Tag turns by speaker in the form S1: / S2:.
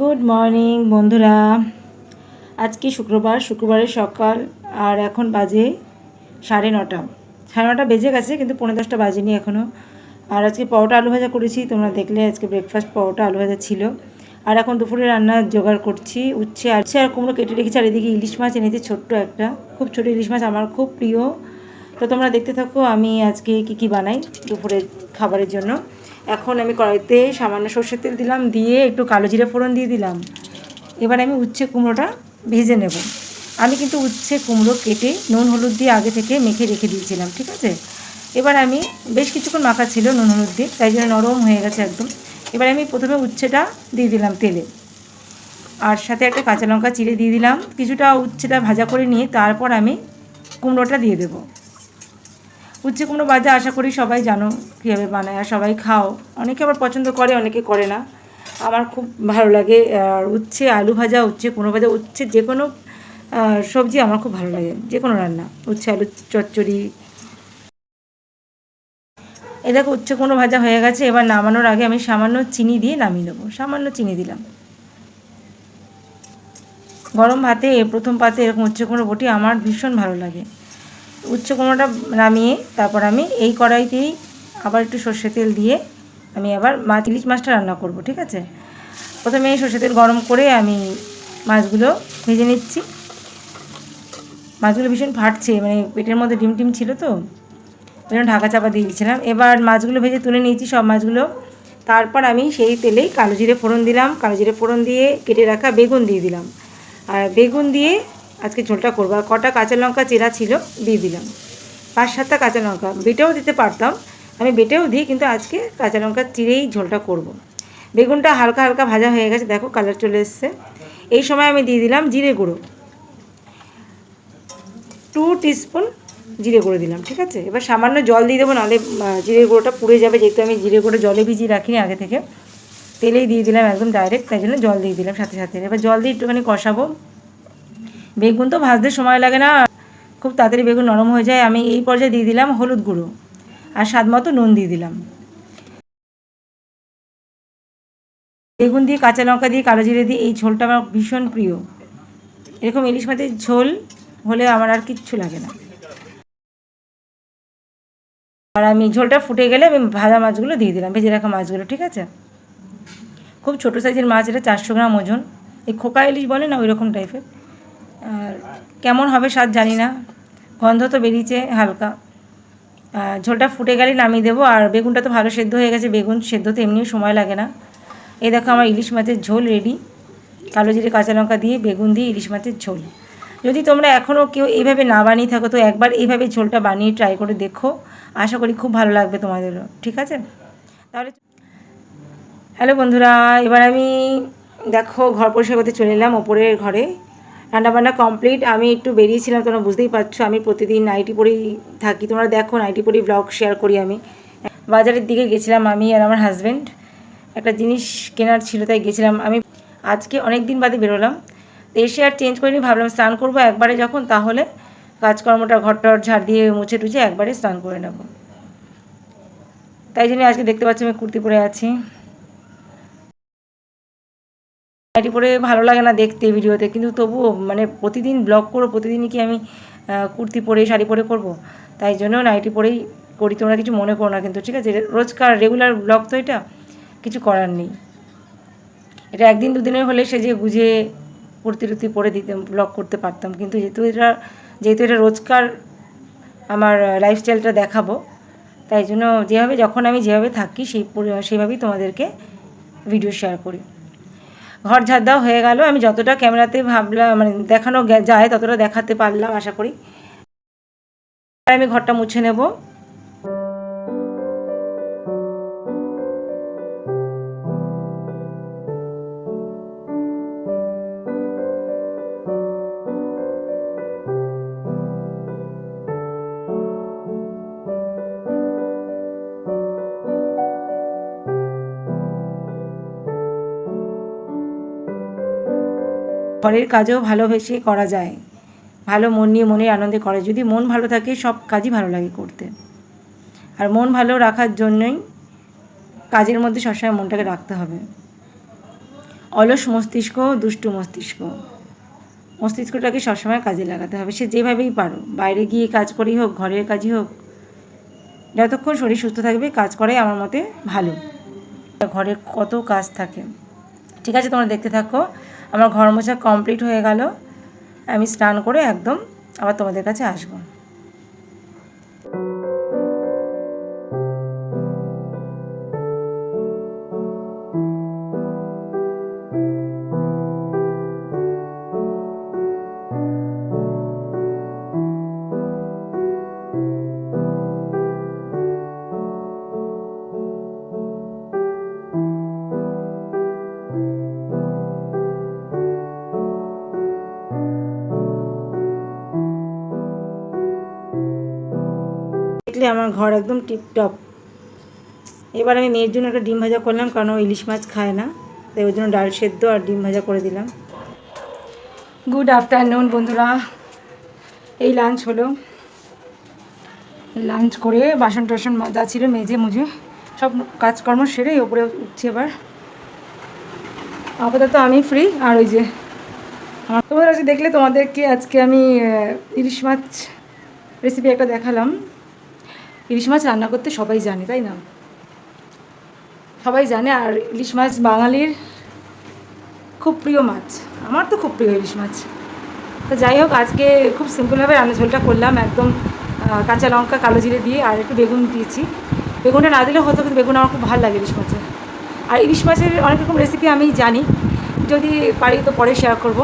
S1: Good morning বন্ধুরা। আজকে শুক্রবার, শুক্রবারের সকাল, আর এখন বাজে সাড়ে নটা। সাড়ে নটা বেজে গেছে, কিন্তু পনেরো দশটা বাজেনি এখনও আর আজকে পরোটা আলু ভাজা করেছি, তোমরা দেখলে আজকে ব্রেকফাস্ট পরোটা আলু ভাজা ছিল। আর এখন দুপুরে রান্না জোগাড় করছি, উচ্ছে আর আর কুমড়ো কেটে রেখেছি, আর এদিকে ইলিশ মাছ এনেছে, ছোট্ট একটা। খুব ছোটো ইলিশ মাছ, আমার খুব প্রিয়। তো তোমরা দেখতে থাকো, আমি আজকে কি কি বানাই দুপুরের খাবারের জন্য। এখন আমি কড়াইতে সামান্য সর্ষের তেল দিলাম, দিয়ে একটু কালো জিরে ফোড়ন দিয়ে দিলাম। এবার আমি উচ্ছে কুমড়োটা ভেজে নেব। আমি কিন্তু উচ্ছে কুমড়ো কেটে নুন হলুদ দিয়ে আগে থেকে মেখে রেখে দিয়েছিলাম, ঠিক আছে? এবার আমি বেশ কিছুক্ষণ মাখা ছিল নুন হলুদ দিয়ে, তাই জন্য নরম হয়ে গেছে একদম। এবার আমি প্রথমে উচ্ছেটা দিয়ে দিলাম তেলে। আর সাথে একটা কাঁচা লঙ্কা চিড়ে দিয়ে দিলাম। কিছুটা উচ্ছেটা ভাজা করে নিয়ে তারপর আমি কুমড়োটা দিয়ে দেবো। উচ্ছে কুমড়ো ভাজা আশা করি সবাই জানো কীভাবে বানায় আর সবাই খাও। অনেকে আবার পছন্দ করে, অনেকে করে না। আমার খুব ভালো লাগে, আর উচ্ছে, আলু ভাজা, উচ্ছে, কুমড়ো ভাজা, উচ্ছে যে কোনো সবজি আমার খুব ভালো লাগে, যে কোনো রান্না, উচ্ছে, আলু, চচ্চড়ি। এ দেখো, উচ্ছে, কুমড়ো ভাজা হয়ে গেছে, এবার নামানোর আগে আমি সামান্য চিনি দিয়ে নামিয়ে নেব, সামান্য চিনি দিলাম। গরম ভাতে, প্রথম পাতে এরকম উচ্ছে কুমড়ো বটি আমার ভীষণ ভালো লাগে। উচ্ছে কুমড়োটা নামিয়ে তারপর আমি এই কড়াইতেই আবার একটু সর্ষে তেল দিয়ে আমি আবার মাছ ইলিশ মাছটা রান্না করব, ঠিক আছে? প্রথমে এই সর্ষে তেল গরম করে আমি মাছগুলো ভেজে নিচ্ছি। মাছগুলো ভীষণ ফাটছে মানে পেটের মধ্যে ডিম টিম ছিল তো ওই জন্য ঢাকা চাপা দিয়ে দিয়েছিলাম। এবার মাছগুলো ভেজে তুলে নিয়েছি সব মাছগুলো। তারপর আমি সেই তেলেই কালো জিরে ফোড়ন দিলাম। কালো জিরে ফোড়ন দিয়ে কেটে রাখা বেগুন দিয়ে দিলাম। আর বেগুন দিয়ে আজকে ঝোলটা করব। আর কটা কাঁচা লঙ্কা চেরা ছিল, দিয়ে দিলাম। পাঁচ সাতটা কাঁচা লঙ্কা। বেটেও দিতে পারতাম। আমি বেটেও দিই, কিন্তু আজকে কাঁচা লঙ্কা চিরেই ঝোলটা করব। বেগুনটা হালকা হালকা ভাজা হয়ে গেছে, দেখো কালার চলে এসছে। এই সময় আমি দিয়ে দিলাম জিরে গুঁড়ো। টু টিস্পুন জিরে গুঁড়ো দিলাম, ঠিক আছে? এবার সামান্য জল দিয়ে দেবো, নাহলে জিরে গুঁড়োটা পুড়ে যাবে। যেহেতু আমি জিরে গুঁড়ো জলে ভিজিয়ে রাখিনি আগে থেকে। তেলেই দিয়ে দিলাম একদম ডাইরেক্ট তাই জন্য জল দিয়ে দিলাম সাথে সাথে। এবার জল দিয়ে একটুখানি কষাবো। বেগুন তো ভাজতে সময় লাগে না। খুব তাড়াতাড়ি বেগুন নরম হয়ে যায়, আমি এই পর্যায়ে দিয়ে দিলাম হলুদ গুঁড়ো আর স্বাদ মতো নুন দিয়ে দিলাম। বেগুন দিয়ে কাঁচা লঙ্কা দিয়ে কালো জিরে দিয়ে এই ঝোলটা আমার ভীষণ প্রিয়। এরকম ইলিশ মাছের ঝোল হলে আমার আর কিচ্ছু লাগে না। আর আমি ঝোলটা ফুটে গেলে আমি ভাজা মাছগুলো দিয়ে দিলাম, ভেজে রাখা মাছগুলো, ঠিক আছে? খুব ছোটো সাইজের মাছ, এটা চারশো গ্রাম ওজন। এই খোকা ইলিশ বলে না ওই রকম টাইপের কেমন হবে স্বাদ জানি না। গন্ধ তো বেরিয়েছে হালকা। ঝোলটা ফুটে গেলে নামিয়ে দেবো। আর বেগুনটা তো ভালো সেদ্ধ হয়ে গেছে। বেগুন সেদ্ধতে এমনিও সময় লাগে না। এই দেখো আমার ইলিশ মাছের ঝোল রেডি কালো জিরে, কাঁচা লঙ্কা দিয়ে বেগুন দিয়ে ইলিশ মাছের ঝোল। যদি তোমরা এখনও কেউ এইভাবে না বানিয়ে থাকো, তো একবার এইভাবে ঝোলটা বানিয়ে ট্রাই করে দেখো। আশা করি খুব ভালো লাগবে তোমাদেরও। ঠিক আছে? তাহলে হ্যালো বন্ধুরা, এবার আমি দেখো ঘর পরিষ্কার করতে চলে এলাম ওপরের ঘরে। রান্নাবান্না কমপ্লিট আমি একটু বেরিয়েছিলাম, তোমরা বুঝতেই পারছ, আমি প্রতিদিন নাইটি পরেই থাকি। তোমরা দেখো নাইটি পরেই ব্লগ শেয়ার করি আমি। বাজারের দিকে গেছিলাম আমি আর আমার হাজব্যান্ড একটা জিনিস কেনার ছিল, তাই গেছিলাম আমি। আজকে অনেক দিন বাদে বেরোলাম। এসে আর চেঞ্জ করিনি, ভাবলাম স্নান করব একবারে যখন, তাহলে কাজকর্মটা ঘরটর ঝাড় দিয়ে মুছে টুছে একবারে স্নান করে নেব। তাই জন্য আজকে দেখতে পাচ্ছি আমি কুর্তি পরে আছি। শাড়ি পরে ভালো লাগে না দেখতে ভিডিওতে। কিন্তু তবুও মানে প্রতিদিন ব্লগ করো, প্রতিদিনই কি আমি কুর্তি পরে শাড়ি পরে করব? তাই জন্য নাইটি পরেই করি। তোমরা কিছু মনে করো না কিন্তু, ঠিক আছে? রোজকার রেগুলার ব্লগ তো এটা, কিছু করার নেই। এটা একদিন দুদিনের হলে সে যে গুজে কুর্তি টুর্তি পরে দিতে ব্লগ করতে পারতাম। কিন্তু যেহেতু এটা যেহেতু এটা রোজকার আমার লাইফস্টাইলটা দেখাবো, তাই জন্য যেভাবে, যখন আমি যেভাবে থাকি, সেই সেইভাবেই তোমাদেরকে ভিডিও শেয়ার করি। ঘর ঝাড় হয়ে গেল। আমি যতটা ক্যামেরাতে ভাবলাম মানে দেখানো যায়, ততটা দেখাতে পারলাম, আশা করি। আমি ঘরটা মুছে নেব। ঘরের কাজও ভালোবেসে করা যায়। ভালো মন নিয়ে মনের আনন্দে করে। যদি মন ভালো থাকে, সব কাজই ভালো লাগে করতে। আর মন ভালো রাখার জন্যই কাজের মধ্যে সবসময় মনটাকে রাখতে হবে। অলস মস্তিষ্ক, দুষ্টু মস্তিষ্ক। মস্তিষ্কটাকে সবসময় কাজে লাগাতে হবে। সে যেভাবেই পারো বাইরে গিয়ে কাজ করেই হোক, ঘরের কাজই হোক, যতক্ষণ শরীর সুস্থ থাকবে, কাজ করাই আমার মতে ভালো। ঘরে কত কাজ থাকে ঠিক আছে, তোমরা দেখতে থাকো। আমার ঘর মোছা কমপ্লিট হয়ে গেল। আমি স্নান করে একদম আবার তোমাদের কাছে আসব। দেখলে আমার ঘর একদম টিপটপ এবার আমি মেয়ের জন্য একটা ডিম ভাজা করলাম, কারণ ইলিশ মাছ খায় না। তাই ওর জন্য ডাল সেদ্ধ আর ডিম ভাজা করে দিলাম। গুড আফটারনুন বন্ধুরা। এই লাঞ্চ হলো। লাঞ্চ করে বাসন টাসন মাজা ছিল, মেজে মুজে। সব কাজকর্ম সেরে ওপরে উঠছি এবার। আপাতত আমি ফ্রি আর ওই যে আমার তোমাদের আজকে দেখলে তোমাদেরকে আজকে আমি ইলিশ মাছ রেসিপি একটা দেখালাম। ইলিশ মাছ রান্না করতে সবাই জানে, তাই না? সবাই জানে, আর ইলিশ মাছ বাঙালির খুব প্রিয় মাছ। আমার তো খুব প্রিয় ইলিশ মাছ। তো যাই হোক, আজকে খুব সিম্পলভাবে রান্না ঝোলটা করলাম, একদম কাঁচা লঙ্কা, কালো জিরে দিয়ে, আর একটু বেগুন দিয়েছি। বেগুনটা না দিলেও হতো, কিন্তু বেগুন আমার খুব ভালো লাগে ইলিশ মাছের আর ইলিশ মাছের অনেক রকম রেসিপি আমি জানি। যদি পারি তো পরে শেয়ার করব।